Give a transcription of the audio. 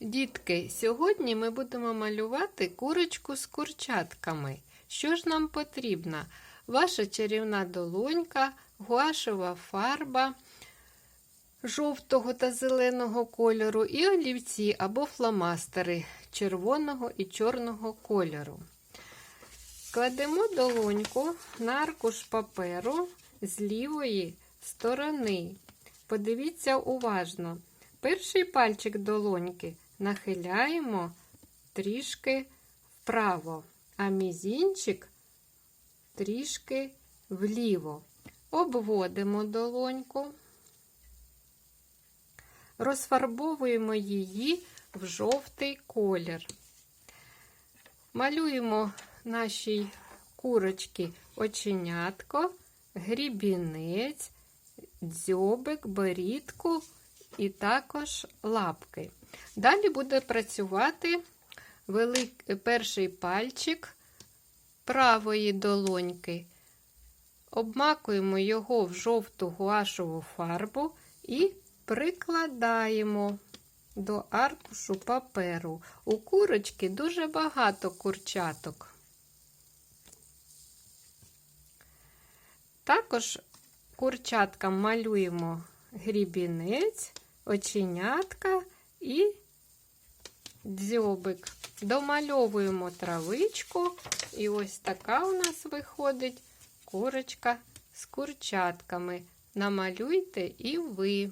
Дітки, сьогодні ми будемо малювати курочку з курчатками. Що ж нам потрібно? Ваша чарівна долонька, гуашева фарба жовтого та зеленого кольору і олівці або фломастери червоного і чорного кольору. Кладемо долоньку на аркуш паперу з лівої сторони. Подивіться уважно. Перший пальчик долоньки нахиляємо трішки вправо, а мізінчик трішки вліво. Обводимо долоньку, розфарбовуємо її в жовтий колір. Малюємо нашій курочці оченятко, грібінець, дзьобик, борідку і також лапки. Далі буде працювати велик... перший пальчик правої долоньки. Обмакуємо його в жовту гуашову фарбу і прикладаємо до аркушу паперу. У курочки дуже багато курчаток. Також курчаткам малюємо грібінець, оченятка і дзьобик. Домальовуємо травичку, і ось така у нас виходить курочка з курчатками. Намалюйте і ви.